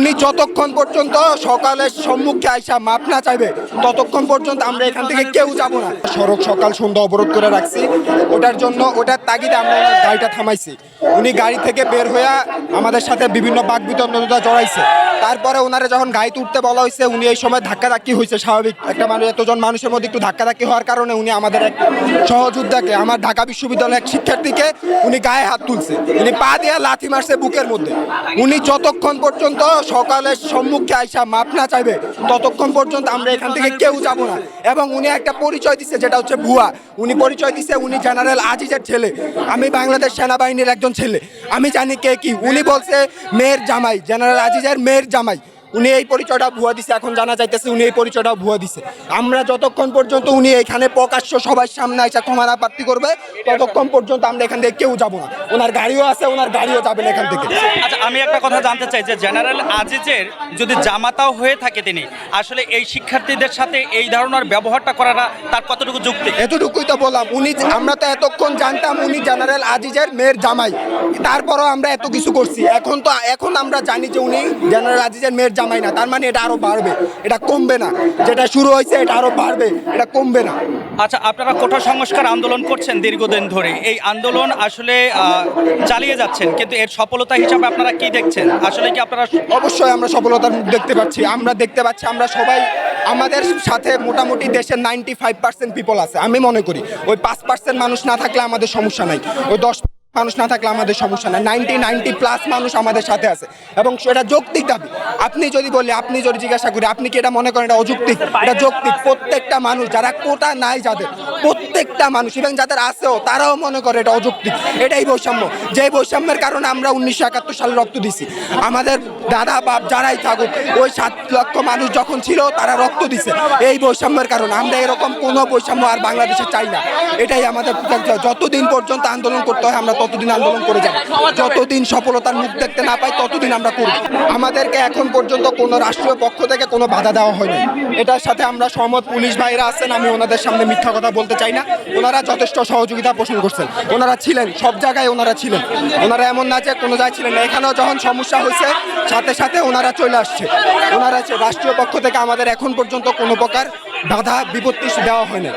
উনি যতক্ষণ পর্যন্ত সকালের সম্মুখে আইসা মাপ না চাইবে, ততক্ষণ পর্যন্ত আমরা এখান থেকে কেউ যাব না। সড়ক সকাল সন্ধ্যা অবরোধ করে রাখছি। ওটার জন্য, ওটার তাগিদে আমরা গাড়িটা থামাইছি। উনি গাড়ি থেকে বের হইয়া আমাদের সাথে বিভিন্ন বাক বিতণ্ডতা জড়াইছে। তারপরে ওনারা যখন গাড়িতে উঠতে বলা হয়েছে উনি এই সময় ধাক্কাধাক্কি হয়েছে স্বাভাবিক। একটা মানুষ, এতজন মানুষের মধ্যে একটু ধাক্কাধাক্কি হওয়ার কারণে উনি আমাদের এক সহযোদ্ধাকে, আমার ঢাকা বিশ্ববিদ্যালয়ের এক শিক্ষার্থীকে উনি গায়ে হাত তুলছে। উনি পা দিয়ে লাথি মারছে বুকের মধ্যে। উনি যতক্ষণ পর্যন্ত সকালের সম্মুখে আইসা মাপ না চাইবে, ততক্ষণ পর্যন্ত আমরা এখান থেকে কেউ যাব না। এবং উনি একটা পরিচয় দিচ্ছে যেটা হচ্ছে ভুয়া। উনি পরিচয় দিচ্ছে উনি জেনারেল আজিজের ছেলে। আমি বাংলাদেশ সেনাবাহিনীর একজন ছেলে। আমি জানি কে কি। উনি বলছে, মেয়ের জামাই। জেনারেল আজিজের মেয়ের জামাই। উনি এই পরিচয়টা ভুয়া দিছে এখন জানা যাইতেছে উনি এই পরিচয়টা ভুয়া দিছে। আমরা যতক্ষণ পর্যন্ত উনি এখানে প্রকাশ্য সবার সামনে এসে ক্ষমা প্রার্থী করবে ততক্ষণ পর্যন্ত আমরা এখান থেকে কেউ যাব না। ওনার গাড়িও আছে ওনার গাড়িও যাবে না এখান থেকে। আচ্ছা আমি একটা কথা জানতে চাই যে জেনারেল আজিজের যদি জামাতাও হয়ে থাকে তিনি আসলে এই শিক্ষার্থীদের সাথে এই ধরনের ব্যবহারটা করাটা তার কতটুকু যুক্তি? এতটুকুই তো বললাম উনি আমরা তো এতক্ষণ জানতাম উনি জেনারেল আজিজের মেয়ের জামাই। তারপরও আমরা এত কিছু করছি। এখন তো এখন আমরা জানি যে উনি জেনারেল আজিজের মেয়ের জামাই না তার মানে এটা আরও বাড়বে। এটা কমবে না। যেটা শুরু হয়েছে এটা আরও বাড়বে। এটা কমবে না। আচ্ছা আপনারা কোঠা সংস্কার আন্দোলন করছেন দীর্ঘদিন ধরে। এই আন্দোলন আসলে চালিয়ে যাচ্ছেন কিন্তু এর সফলতা হিসাবে আপনারা কি দেখছেন? আসলে কি আপনারা অবশ্যই আমরা সফলতার মুখ দেখতে পাচ্ছি। আমরা দেখতে পাচ্ছি আমরা সবাই আমাদের সাথে মোটামুটি দেশের নাইনটি ফাইভ পার্সেন্ট পিপল আছে। আমি মনে করি ওই পাঁচ পার্সেন্ট মানুষ না থাকলে আমাদের সমস্যা নাই। ওই দশ মানুষ না থাকলে আমাদের সমস্যা নাই। নাইনটি নাইনটি প্লাস মানুষ আমাদের সাথে আছে। এবং সেটা যৌক্তিক দাবি। আপনি যদি বলি, আপনি যদি জিজ্ঞাসা করি, আপনি কি এটা মনে করেন এটা অযৌক্তিক? এটা যৌক্তিক। প্রত্যেকটা মানুষ, যারা কোটা নাই যাদের, প্রত্যেকটা মানুষ এবং যাদের আছেও, তারাও মনে করে এটা অযৌক্তিক। এটাই বৈষম্য। যে বৈষম্যের কারণে আমরা উনিশশো একাত্তর সালে রক্ত দিছি। আমাদের দাদা, বাপ যারাই থাকুক, ওই সাত লক্ষ মানুষ যখন ছিল, তারা রক্ত দিছে। এই বৈষম্যের কারণে। আমরা এরকম কোনো বৈষম্য আর বাংলাদেশে চাই না। এটাই আমাদের যতদিন পর্যন্ত আন্দোলন করতে হয়, আমরা ততদিন আন্দোলন করে যাব। যতদিন সফলতার মুখ দেখতে না পাই, ততদিন আমরা করব। আমাদেরকে এখন পর্যন্ত কোনো রাষ্ট্রীয় পক্ষ থেকে কোনো বাধা দেওয়া হয়নি। এটার সাথে আমরা সহমত। পুলিশ ভাইরা আছেন, আমি ওনাদের সামনে মিথ্যা কথা বলতে চাই না। ওনারা যথেষ্ট সহযোগিতা পোষণ করছেন। ওনারা ছিলেন, সব জায়গায় ওনারা ছিলেন। ওনারা এমন না যে কোনো জায়গায় ছিলেন না। এখানেও যখন সমস্যা হয়েছে, সাথে সাথে ওনারা চলে আসছে। ওনারা রাষ্ট্রীয় পক্ষ থেকে আমাদের এখন পর্যন্ত কোনো প্রকার বাধা, বিপত্তি দেওয়া হয়নি।